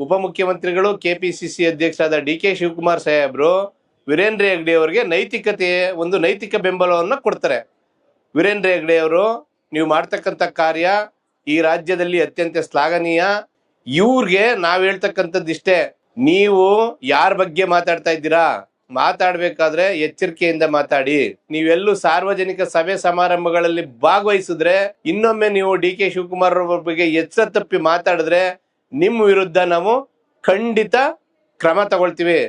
ಉಪಮುಖ್ಯಮಂತ್ರಿಗಳು, ಕೆಪಿಸಿಸಿ ಅಧ್ಯಕ್ಷರಾದ D K Shivakumar ಸಾಹೇಬ್ರು ವೀರೇಂದ್ರ ಹೆಗ್ಡೆ ಅವರಿಗೆ ನೈತಿಕತೆ, ಒಂದು ನೈತಿಕ ಬೆಂಬಲವನ್ನು ಕೊಡ್ತಾರೆ. ವೀರೇಂದ್ರ ಹೆಗ್ಡೆ ಅವರು, ನೀವು ಮಾಡ್ತಕ್ಕಂಥ ಕಾರ್ಯ ಈ ರಾಜ್ಯದಲ್ಲಿ ಅತ್ಯಂತ ಶ್ಲಾಘನೀಯ. ಇವ್ರಿಗೆ ನಾವು ಹೇಳ್ತಕ್ಕಂಥದ್ದು ಇಷ್ಟೇ. ನೀವು ಯಾರ ಬಗ್ಗೆ ಮಾತಾಡ್ತಾ ಇದ್ದೀರಾ? ಮಾತಾಡ್ಬೇಕಾದ್ರೆ ಎಚ್ಚರಿಕೆಯಿಂದ ಮಾತಾಡಿ. ನೀವೆಲ್ಲೂ ಸಾರ್ವಜನಿಕ ಸಭೆ ಸಮಾರಂಭಗಳಲ್ಲಿ ಭಾಗವಹಿಸಿದ್ರೆ, ಇನ್ನೊಮ್ಮೆ ನೀವು ಡಿ ಕೆ ಶಿವಕುಮಾರ್ ಬಗ್ಗೆ ಎಚ್ಚರ ತಪ್ಪಿ ಮಾತಾಡಿದ್ರೆ ನಿಮ್ಮ ವಿರುದ್ಧ ನಾವು ಖಂಡಿತ ಕ್ರಮ ತಗೊಳ್ತೀವಿ.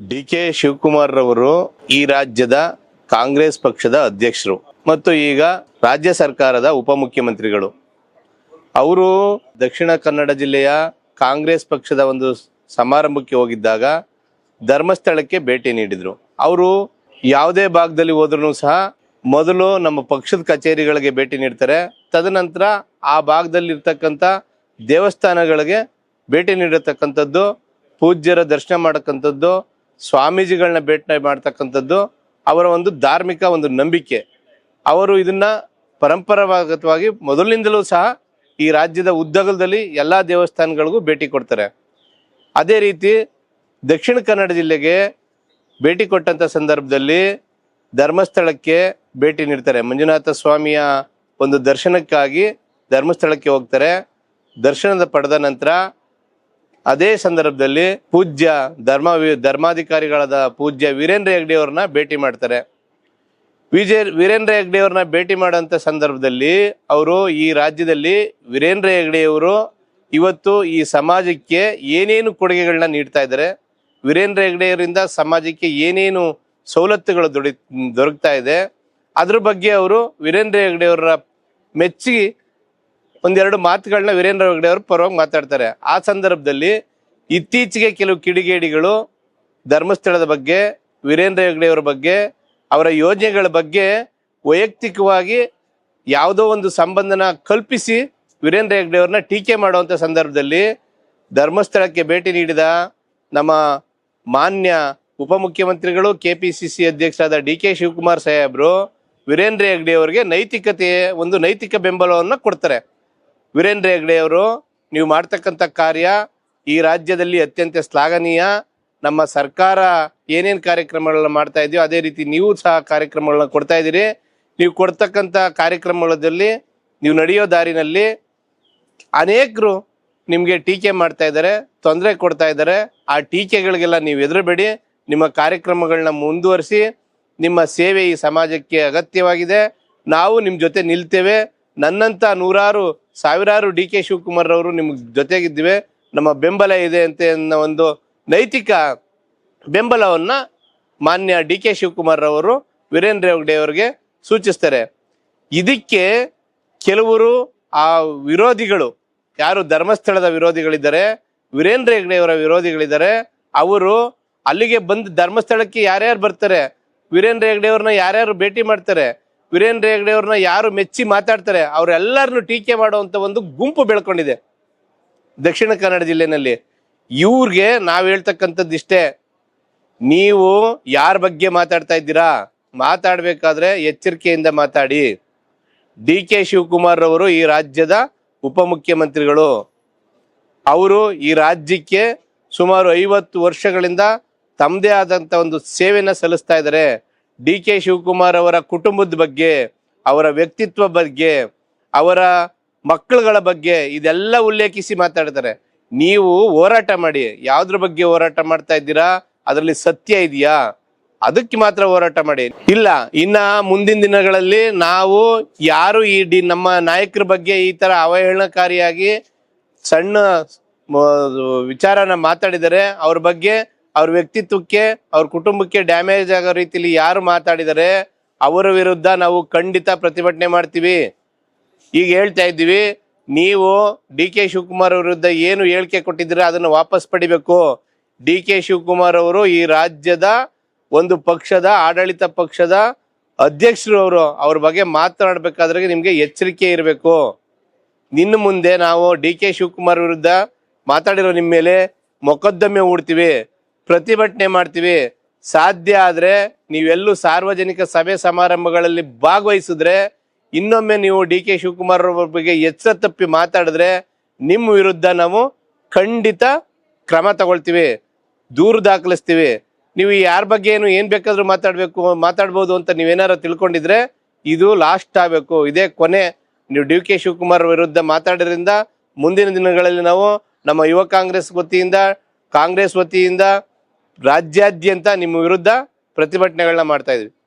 ಡಿ ಕೆ ಶಿವಕುಮಾರ್ ರವರು ಈ ರಾಜ್ಯದ ಕಾಂಗ್ರೆಸ್ ಪಕ್ಷದ ಅಧ್ಯಕ್ಷರು ಮತ್ತು ಈಗ ರಾಜ್ಯ ಸರ್ಕಾರದ ಉಪಮುಖ್ಯಮಂತ್ರಿಗಳು. ಅವರು ದಕ್ಷಿಣ ಕನ್ನಡ ಜಿಲ್ಲೆಯ ಕಾಂಗ್ರೆಸ್ ಪಕ್ಷದ ಒಂದು ಸಮಾರಂಭಕ್ಕೆ ಹೋಗಿದ್ದಾಗ ಧರ್ಮಸ್ಥಳಕ್ಕೆ ಭೇಟಿ ನೀಡಿದರು. ಅವರು ಯಾವುದೇ ಭಾಗದಲ್ಲಿ ಹೋದ್ರೂ ಸಹ ಮೊದಲು ನಮ್ಮ ಪಕ್ಷದ ಕಚೇರಿಗಳಿಗೆ ಭೇಟಿ ನೀಡ್ತಾರೆ. ತದನಂತರ ಆ ಭಾಗದಲ್ಲಿ ಇರ್ತಕ್ಕಂಥ ದೇವಸ್ಥಾನಗಳಿಗೆ ಭೇಟಿ ನೀಡತಕ್ಕಂಥದ್ದು ಪೂಜ್ಯರ ದರ್ಶನ ಮಾಡಕ್ಕಂಥದ್ದು ಸ್ವಾಮೀಜಿಗಳನ್ನ ಭೇಟಿ ಮಾಡ್ತಕ್ಕಂಥದ್ದು ಅವರ ಒಂದು ಧಾರ್ಮಿಕ ಒಂದು ನಂಬಿಕೆ. ಅವರು ಇದನ್ನ ಪರಂಪರಾಗತವಾಗಿ ಮೊದಲಿನಿಂದಲೂ ಸಹ ಈ ರಾಜ್ಯದ ಉದ್ದಗಲದಲ್ಲಿ ಎಲ್ಲ ದೇವಸ್ಥಾನಗಳಿಗೂ ಭೇಟಿ ಕೊಡ್ತಾರೆ. ಅದೇ ರೀತಿ ದಕ್ಷಿಣ ಕನ್ನಡ ಜಿಲ್ಲೆಗೆ ಭೇಟಿ ಕೊಟ್ಟಂತ ಸಂದರ್ಭದಲ್ಲಿ ಧರ್ಮಸ್ಥಳಕ್ಕೆ ಭೇಟಿ ನೀಡ್ತಾರೆ. ಮಂಜುನಾಥ ಸ್ವಾಮಿಯ ಒಂದು ದರ್ಶನಕ್ಕಾಗಿ ಧರ್ಮಸ್ಥಳಕ್ಕೆ ಹೋಗ್ತಾರೆ. ದರ್ಶನದ ಪಡೆದ ನಂತರ ಅದೇ ಸಂದರ್ಭದಲ್ಲಿ ಪೂಜ್ಯ ಧರ್ಮ ಧರ್ಮಾಧಿಕಾರಿಗಳಾದ ಪೂಜ್ಯ ವೀರೇಂದ್ರ ಹೆಗ್ಡೆ ಅವ್ರನ್ನ ಭೇಟಿ ಮಾಡ್ತಾರೆ. ವಿಜಯ, ವೀರೇಂದ್ರ ಹೆಗ್ಡೆ ಅವ್ರನ್ನ ಭೇಟಿ ಮಾಡುವಂಥ ಸಂದರ್ಭದಲ್ಲಿ ಅವರು ಈ ರಾಜ್ಯದಲ್ಲಿ ವೀರೇಂದ್ರ ಹೆಗ್ಡೆಯವರು ಇವತ್ತು ಈ ಸಮಾಜಕ್ಕೆ ಏನೇನು ಕೊಡುಗೆಗಳನ್ನ ನೀಡ್ತಾ ಇದ್ದಾರೆ, ವೀರೇಂದ್ರ ಹೆಗ್ಡೆಯವರಿಂದ ಸಮಾಜಕ್ಕೆ ಏನೇನು ಸವಲತ್ತುಗಳು ದೊಡಿ, ದೊರಕ್ತಾ ಇದೆ, ಅದ್ರ ಬಗ್ಗೆ ಅವರು ವೀರೇಂದ್ರ ಹೆಗ್ಡೆಯವರ ಮೆಚ್ಚಿ ಒಂದೆರಡು ಮಾತುಗಳನ್ನ ವೀರೇಂದ್ರ ಹೆಗ್ಡೆ ಅವರು ಪರವಾಗಿ ಮಾತಾಡ್ತಾರೆ. ಆ ಸಂದರ್ಭದಲ್ಲಿ ಇತ್ತೀಚೆಗೆ ಕೆಲವು ಕಿಡಿಗೇಡಿಗಳು ಧರ್ಮಸ್ಥಳದ ಬಗ್ಗೆ, ವೀರೇಂದ್ರ ಹೆಗ್ಡೆ ಅವರ ಬಗ್ಗೆ, ಅವರ ಯೋಜನೆಗಳ ಬಗ್ಗೆ ವೈಯಕ್ತಿಕವಾಗಿ ಯಾವುದೋ ಒಂದು ಸಂಬಂಧನ ಕಲ್ಪಿಸಿ ವೀರೇಂದ್ರ ಹೆಗ್ಡೆ ಅವ್ರನ್ನ ಟೀಕೆ ಮಾಡುವಂಥ ಸಂದರ್ಭದಲ್ಲಿ ಧರ್ಮಸ್ಥಳಕ್ಕೆ ಭೇಟಿ ನೀಡಿದ ನಮ್ಮ ಮಾನ್ಯ ಉಪಮುಖ್ಯಮಂತ್ರಿಗಳು ಸಿ ಅಧ್ಯಕ್ಷರಾದ ಡಿ ಕೆ ಶಿವಕುಮಾರ್ ಸಾಹೇಬ್ರು ವೀರೇಂದ್ರ ಹೆಗ್ಡೆ ಅವರಿಗೆ ನೈತಿಕತೆ ಒಂದು ನೈತಿಕ ಬೆಂಬಲವನ್ನು ಕೊಡ್ತಾರೆ. ವೀರೇಂದ್ರ ಹೆಗ್ಡೆ ಅವರು, ನೀವು ಮಾಡ್ತಕ್ಕಂಥ ಕಾರ್ಯ ಈ ರಾಜ್ಯದಲ್ಲಿ ಅತ್ಯಂತ ಶ್ಲಾಘನೀಯ. ನಮ್ಮ ಸರ್ಕಾರ ಏನೇನು ಕಾರ್ಯಕ್ರಮಗಳನ್ನ ಮಾಡ್ತಾ ಇದೆಯೋ ಅದೇ ರೀತಿ ನೀವು ಸಹ ಕಾರ್ಯಕ್ರಮಗಳನ್ನ ಕೊಡ್ತಾ ಇದ್ದೀರಿ. ನೀವು ಕೊಡ್ತಕ್ಕಂಥ ಕಾರ್ಯಕ್ರಮಗಳಲ್ಲಿ ನೀವು ನಡೆಯೋ ದಾರಿನಲ್ಲಿ ಅನೇಕರು ನಿಮಗೆ ಟೀಕೆ ಮಾಡ್ತಾ ಇದ್ದಾರೆ, ತೊಂದರೆ ಕೊಡ್ತಾ ಇದ್ದಾರೆ. ಆ ಟೀಕೆಗಳಿಗೆಲ್ಲ ನೀವು ಎದುರಬೇಡಿ. ನಿಮ್ಮ ಕಾರ್ಯಕ್ರಮಗಳನ್ನ ಮುಂದುವರಿಸಿ, ನಿಮ್ಮ ಸೇವೆ ಈ ಸಮಾಜಕ್ಕೆ ಅಗತ್ಯವಾಗಿದೆ. ನಾವು ನಿಮ್ಮ ಜೊತೆ ನಿಲ್ತೇವೆ. ನನ್ನಂಥ ನೂರಾರು ಸಾವಿರಾರು ಡಿ ಕೆ ಶಿವಕುಮಾರ್ ಅವರು ನಿಮ್ಗೆ ಜೊತೆಗಿದ್ದೇವೆ. ನಮ್ಮ ಬೆಂಬಲ ಇದೆ ಅಂತ ಅನ್ನೋ ಒಂದು ನೈತಿಕ ಬೆಂಬಲವನ್ನ ಮಾನ್ಯ ಡಿ ಕೆ ಶಿವಕುಮಾರ್ ಅವರು ವೀರೇಂದ್ರ ಹೆಗ್ಡೆ ಅವರಿಗೆ ಸೂಚಿಸ್ತಾರೆ. ಇದಕ್ಕೆ ಕೆಲವರು ಆ ವಿರೋಧಿಗಳು, ಯಾರು ಧರ್ಮಸ್ಥಳದ ವಿರೋಧಿಗಳಿದ್ದಾರೆ, ವೀರೇಂದ್ರ ಹೆಗ್ಡೆ ಅವರ ವಿರೋಧಿಗಳಿದ್ದಾರೆ, ಅವರು ಅಲ್ಲಿಗೆ ಬಂದು ಧರ್ಮಸ್ಥಳಕ್ಕೆ ಯಾರ್ಯಾರು ಬರ್ತಾರೆ, ವೀರೇಂದ್ರ ಹೆಗ್ಡೆ ಅವ್ರನ್ನ ಯಾರ್ಯಾರು ಭೇಟಿ ಮಾಡ್ತಾರೆ ವೀರೇಂದ್ರ ಹೆಗ್ಡೆ ಅವ್ರನ್ನ ಯಾರು ಮೆಚ್ಚಿ ಮಾತಾಡ್ತಾರೆ, ಅವರೆಲ್ಲರನ್ನು ಟೀಕೆ ಮಾಡುವಂತ ಒಂದು ಗುಂಪು ಬೆಳ್ಕೊಂಡಿದೆ ದಕ್ಷಿಣ ಕನ್ನಡ ಜಿಲ್ಲೆನಲ್ಲಿ. ಇವ್ರಿಗೆ ನಾವು ಹೇಳ್ತಕ್ಕಂಥದ್ದು ಇಷ್ಟೇ, ನೀವು ಯಾರ ಬಗ್ಗೆ ಮಾತಾಡ್ತಾ ಇದ್ದೀರಾ, ಮಾತಾಡಬೇಕಾದ್ರೆ ಎಚ್ಚರಿಕೆಯಿಂದ ಮಾತಾಡಿ. ಡಿ ಕೆ ಶಿವಕುಮಾರ್ ಅವರು ಈ ರಾಜ್ಯದ ಉಪಮುಖ್ಯಮಂತ್ರಿಗಳು. ಅವರು ಈ ರಾಜ್ಯಕ್ಕೆ ಸುಮಾರು ಐವತ್ತು ವರ್ಷಗಳಿಂದ ತಮ್ಮದೇ ಆದಂತ ಒಂದು ಸೇವೆಯನ್ನು ಸಲ್ಲಿಸ್ತಾ ಇದ್ದಾರೆ. ಡಿ ಕೆ ಶಿವಕುಮಾರ್ ಅವರ ಕುಟುಂಬದ ಬಗ್ಗೆ, ಅವರ ವ್ಯಕ್ತಿತ್ವ ಬಗ್ಗೆ, ಅವರ ಮಕ್ಕಳುಗಳ ಬಗ್ಗೆ ಇದೆಲ್ಲ ಉಲ್ಲೇಖಿಸಿ ಮಾತಾಡ್ತಾರೆ. ನೀವು ಹೋರಾಟ ಮಾಡಿ, ಯಾವ್ದ್ರ ಬಗ್ಗೆ ಹೋರಾಟ ಮಾಡ್ತಾ ಇದ್ದೀರಾ? ಅದರಲ್ಲಿ ಸತ್ಯ ಇದೆಯಾ? ಅದಕ್ಕೆ ಮಾತ್ರ ಹೋರಾಟ ಮಾಡಿ. ಇಲ್ಲ, ಇನ್ನ ಮುಂದಿನ ದಿನಗಳಲ್ಲಿ ನಾವು ಯಾರು ಈ ಡಿ, ನಮ್ಮ ನಾಯಕರ ಬಗ್ಗೆ ಈ ತರ ಅವಹೇಳನಕಾರಿಯಾಗಿ ಸಣ್ಣ ವಿಚಾರನ ಮಾತಾಡಿದರೆ, ಅವ್ರ ಬಗ್ಗೆ ಅವ್ರ ವ್ಯಕ್ತಿತ್ವಕ್ಕೆ, ಅವ್ರ ಕುಟುಂಬಕ್ಕೆ ಡ್ಯಾಮೇಜ್ ಆಗೋ ರೀತಿಲಿ ಯಾರು ಮಾತಾಡಿದರೆ ಅವರ ವಿರುದ್ಧ ನಾವು ಖಂಡಿತ ಪ್ರತಿಭಟನೆ ಮಾಡ್ತೀವಿ. ಈಗ ಹೇಳ್ತಾ ಇದ್ದೀವಿ, ನೀವು ಡಿ ಕೆ ಶಿವಕುಮಾರ್ ವಿರುದ್ಧ ಏನು ಹೇಳಿಕೆ ಕೊಟ್ಟಿದ್ದೀರಾ ಅದನ್ನು ವಾಪಸ್ ಪಡಿಬೇಕು. ಡಿ ಕೆ ಶಿವಕುಮಾರ್ ಅವರು ಈ ರಾಜ್ಯದ ಒಂದು ಪಕ್ಷದ, ಆಡಳಿತ ಪಕ್ಷದ ಅಧ್ಯಕ್ಷರು ಅವರು, ಅವ್ರ ಬಗ್ಗೆ ಮಾತನಾಡಬೇಕಾದ್ರೆ ನಿಮಗೆ ಎಚ್ಚರಿಕೆ ಇರಬೇಕು. ನಿನ್ನ ಮುಂದೆ ನಾವು ಡಿ ಕೆ ಶಿವಕುಮಾರ್ ವಿರುದ್ಧ ಮಾತಾಡಿರೋ ನಿಮ್ಮ ಮೇಲೆ ಮೊಕದ್ದಮೆ ಹೂಡ್ತೀವಿ. ಪ್ರತಿಭಟನೆ ಮಾಡ್ತೀವಿ. ಸಾಧ್ಯ ಆದರೆ ನೀವೆಲ್ಲೂ ಸಾರ್ವಜನಿಕ ಸಭೆ ಸಮಾರಂಭಗಳಲ್ಲಿ ಭಾಗವಹಿಸಿದ್ರೆ, ಇನ್ನೊಮ್ಮೆ ನೀವು ಡಿ ಕೆ ಶಿವಕುಮಾರ್ ಅವ್ರ ಬಗ್ಗೆ ಎಚ್ಚರ ತಪ್ಪಿ ಮಾತಾಡಿದ್ರೆ ನಿಮ್ಮ ವಿರುದ್ಧ ನಾವು ಖಂಡಿತ ಕ್ರಮ ತಗೊಳ್ತೀವಿ, ದೂರು ದಾಖಲಿಸ್ತೀವಿ. ನೀವು ಯಾರ ಬಗ್ಗೆ ಏನು, ಏನ್ ಬೇಕಾದರೂ ಮಾತಾಡಬೇಕು, ಮಾತಾಡ್ಬೋದು ಅಂತ ನೀವೇನಾರು ತಿಳ್ಕೊಂಡಿದ್ರೆ ಇದು ಲಾಸ್ಟ್ ಆಗಬೇಕು. ಇದೇ ಕೊನೆ. ನೀವು ಡಿ ಕೆ ಶಿವಕುಮಾರ್ ವಿರುದ್ಧ ಮಾತಾಡೋದ್ರಿಂದ ಮುಂದಿನ ದಿನಗಳಲ್ಲಿ ನಾವು ನಮ್ಮ ಯುವ ಕಾಂಗ್ರೆಸ್ ವತಿಯಿಂದ ಕಾಂಗ್ರೆಸ್ ವತಿಯಿಂದ ರಾಜ್ಯಾದ್ಯಂತ ನಿಮ್ಮ ವಿರುದ್ಧ ಪ್ರತಿಭಟನೆಗಳನ್ನ ಮಾಡ್ತಾ ಇದ್ವಿ.